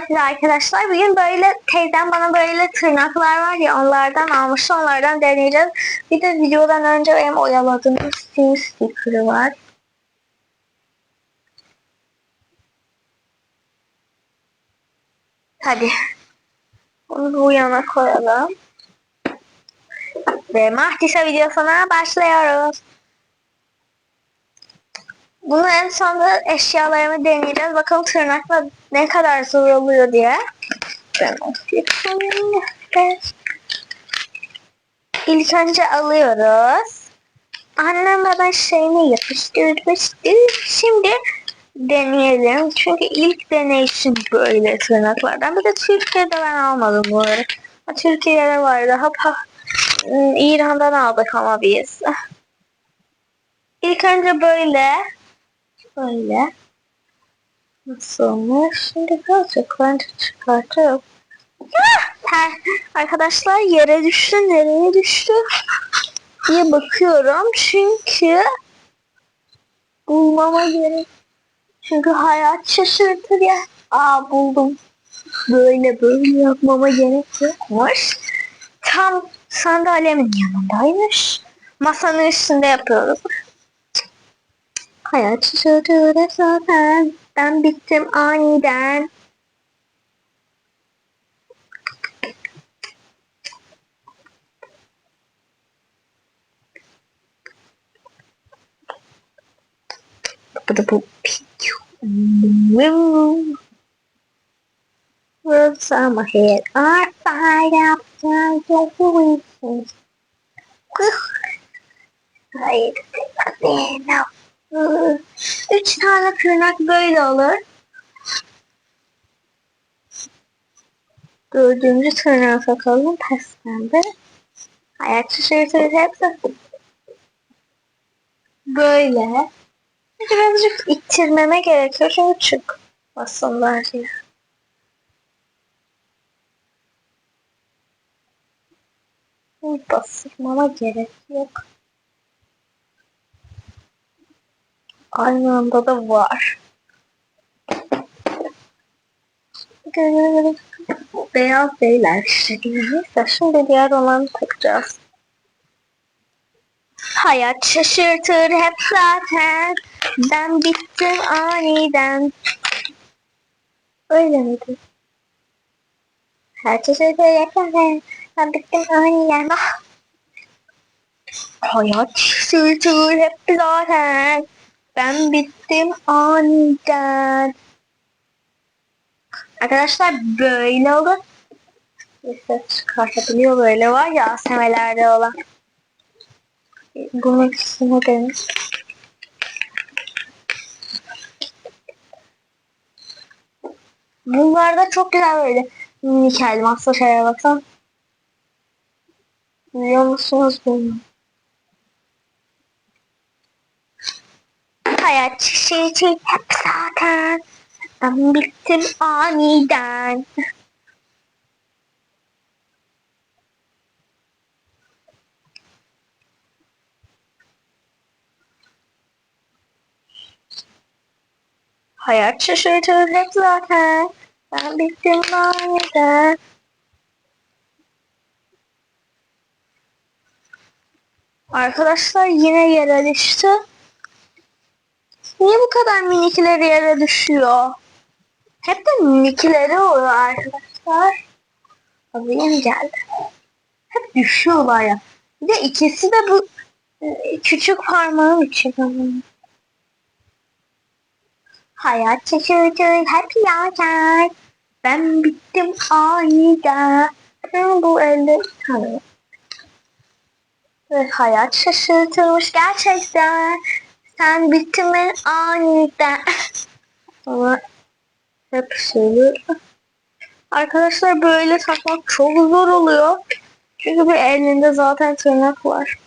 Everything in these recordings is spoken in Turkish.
Size arkadaşlar. Bugün böyle teyzem bana böyle tırnaklar var ya onlardan almış. Onlardan deneyeceğiz. Bir de videodan önce benim oyaladığım sim sticker'ı var. Hadi. Bunu bu yana koyalım. Ve Mahdisa videosuna başlıyoruz. Bunu en sonunda eşyalarımı deneyeceğiz. Bakalım tırnakla ne kadar zor oluyor diye. Ben İlk önce alıyoruz. Annem ben şeyini yapıştırmıştı. Şimdi deneyelim. Çünkü ilk deneyişim böyle tırnaklardan. Bir de Türkiye'de ben almadım bu arada. Türkiye'de var daha pa- İran'dan aldık ama biz. İlk önce böyle Böyle. Nasıl olmuş? Şimdi birazcık bence çıkartıyorum. Ha, arkadaşlar yere düştü. Nereye düştü? diye bakıyorum. Çünkü bulmama gerek. Çünkü hayat şaşırtır ya. Aa buldum. Böyle böyle yapmama gerek yokmuş. Tam sandalyemin yanındaymış. Masanın üstünde yapıyoruz. Hayat şaşırtır zaten. Ben bittim aniden. Bu da bu. Words on my head are fired up like a weekend. Hayır, no. Üç tane tırnak böyle olur. Dördüncü tırnağı takalım pembe. Hayat şaşırtır hepsi. Böyle. Birazcık ittirmeme gerekiyor çünkü çık basınlar diye. Basılmama gerek yok. Aynı anda da var. Beyaz işte. Neyse şimdi diğer olanı takacağız. Hayat şaşırtır hep zaten. Ben bittim aniden. Öyle miydi? Hayat şaşırtır hep zaten. Ben bittim aniden. Ah. Hayat şaşırtır hep zaten. Ben bittim aniden. Arkadaşlar böyle olur. Ses çıkartabiliyor böyle var ya ASMR'lerde olan. Bunun ikisini demiş. Bunlarda çok güzel böyle minik elmaslı şeye bakın. Biliyor musunuz bunu? Hayat çiçeği hep zaten. Ben bittim aniden. Hayat şaşırtır hep zaten. Ben bittim aniden. Arkadaşlar yine yere düştü. Niye bu kadar minikleri yere düşüyor? Hep de minikleri oluyor arkadaşlar. Alayım geldi. Hep düşüyorlar ya. Bir de ikisi de bu e, küçük parmağım için. Hayat şaşırtır hep yaşar. Ben bittim aniden. Bu elde hayat şaşırtılmış gerçekten. Sen bittin mi aniden. Ama hep söylüyorum. Arkadaşlar böyle takmak çok zor oluyor. Çünkü bir elinde zaten tırnak var.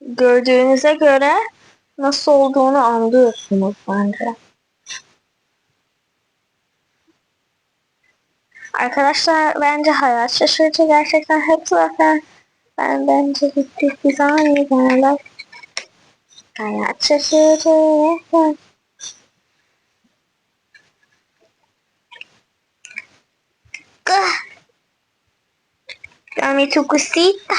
Gördüğünüze göre nasıl olduğunu anlıyorsunuz bence. Arkadaşlar bence hayat şaşırtıcı gerçekten hep zaten ben bence gittik biz aniden Hayat şaşırtı Dame tu cosita.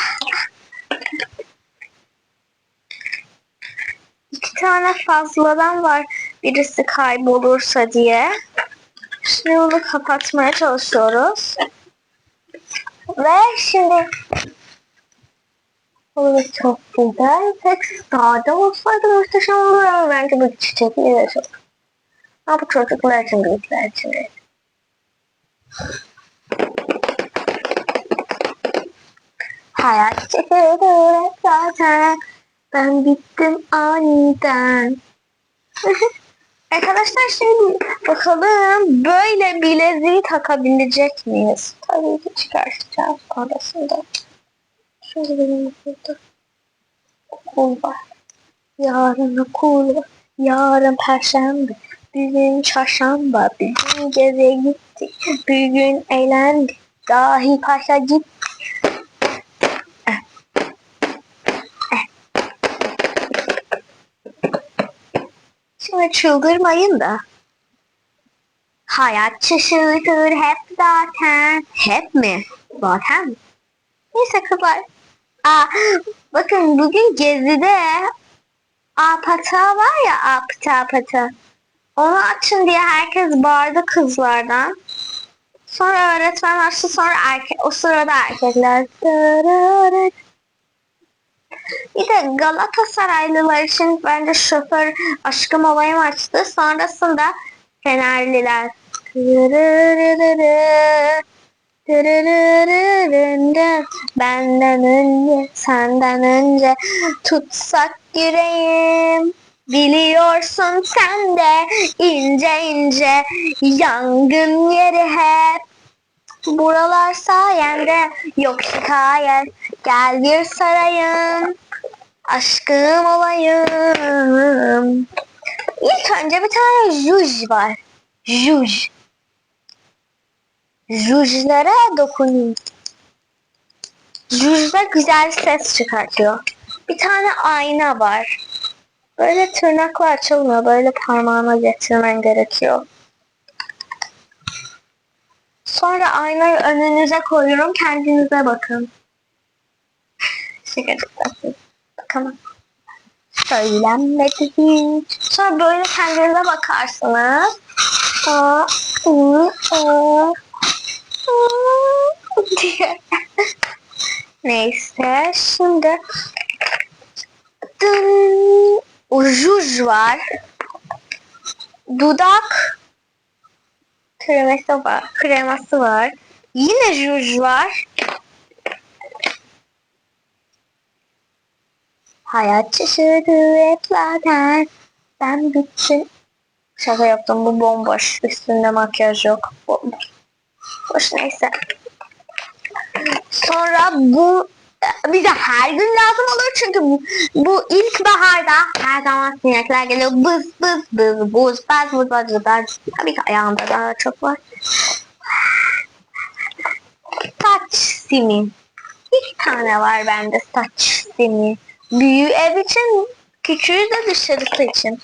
İki tane fazladan var. Birisi kaybolursa diye. Şimdi bunu kapatmaya çalışıyoruz. Ve şimdi bu çok güzel. Tek sade olsaydı muhteşem olur ama bence bu çiçekli de çok. Ama bu çocuklar için büyükler için değil. Hayat çekiyor zaten. Ben bittim aniden. Arkadaşlar şimdi bakalım böyle bileziği takabilecek miyiz? Tabii ki çıkartacağız sonrasında. Şimdi benim burada okul. Yarın okul. Yarın perşembe. Bugün çarşamba. Bugün geze gittik. Bugün eğlendik. Dahi paşa gittik. Şimdi çıldırmayın da. Hayat şaşırtır hep zaten. Hep mi? Zaten mi? Neyse kızlar. Aa, bakın bugün gezide apata var ya apata apata. Onu açın diye herkes bağırdı kızlardan. Sonra öğretmen açtı sonra erke o sırada erkekler. Bir de Galatasaraylılar için bence şoför aşkım olayım açtı. Sonrasında Fenerliler. Benden önce, senden önce tutsak yüreğim. Biliyorsun sen de ince ince yangın yeri hep. Buralar sayende yok şikayet. Gel bir sarayım. Aşkım olayım. İlk önce bir tane juj var. Juj. Jujlara dokunayım. Jujda güzel ses çıkartıyor. Bir tane ayna var. Böyle tırnakla açılmıyor. Böyle parmağına getirmen gerekiyor. Sonra aynayı önünüze koyuyorum. Kendinize bakın. Şakacıklar. Bakalım. Söylenmedi hiç. Sonra böyle kendinize bakarsınız. Aa, ı, ı diye. Neyse şimdi dın, ujuj var. Dudak kreması var. Kreması var. Yine juj var. Hayat şaşırdı hep zaten. Ben bittim. Şaka yaptım bu bomboş. Üstünde makyaj yok. Boş neyse. Sonra bu bize her gün lazım olur çünkü bu, bu ilkbaharda her zaman sinekler geliyor. Bız bız bız buz baz buz baz buz baz. Tabii ki ayağımda daha çok var. Saç simi. İki tane var bende saç simi. Büyüğü ev için, küçüğü de dışarısı için.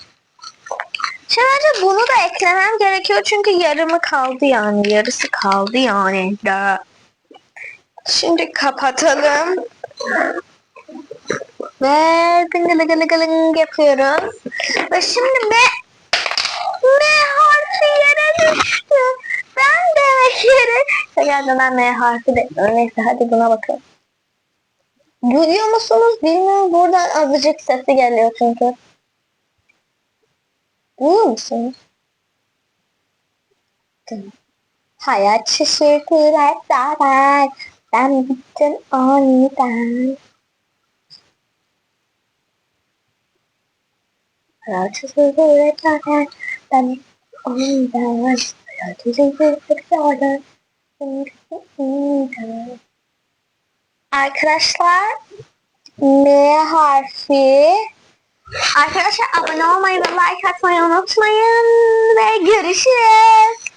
Şimdi bunu da eklemem gerekiyor çünkü yarımı kaldı yani. Yarısı kaldı yani. Da. Şimdi kapatalım. Ve gıngılı gılı gılı yapıyoruz. Ve şimdi M M harfi yere düştü. Ben de yere. Geldi ben M harfi de. Neyse hadi buna bakalım. Duyuyor musunuz bilmiyorum. Buradan azıcık sesi geliyor çünkü. Duyuyor musunuz? Hayat şaşırtır hep zaten. Ben bittim aniden. Hayat şaşırtır hep zaten. Ben bittim aniden. Hayat şaşırtır hep zaten. Ben bittim aniden. Arkadaşlar M harfi Arkadaşlar abone olmayı ve like atmayı unutmayın ve görüşürüz.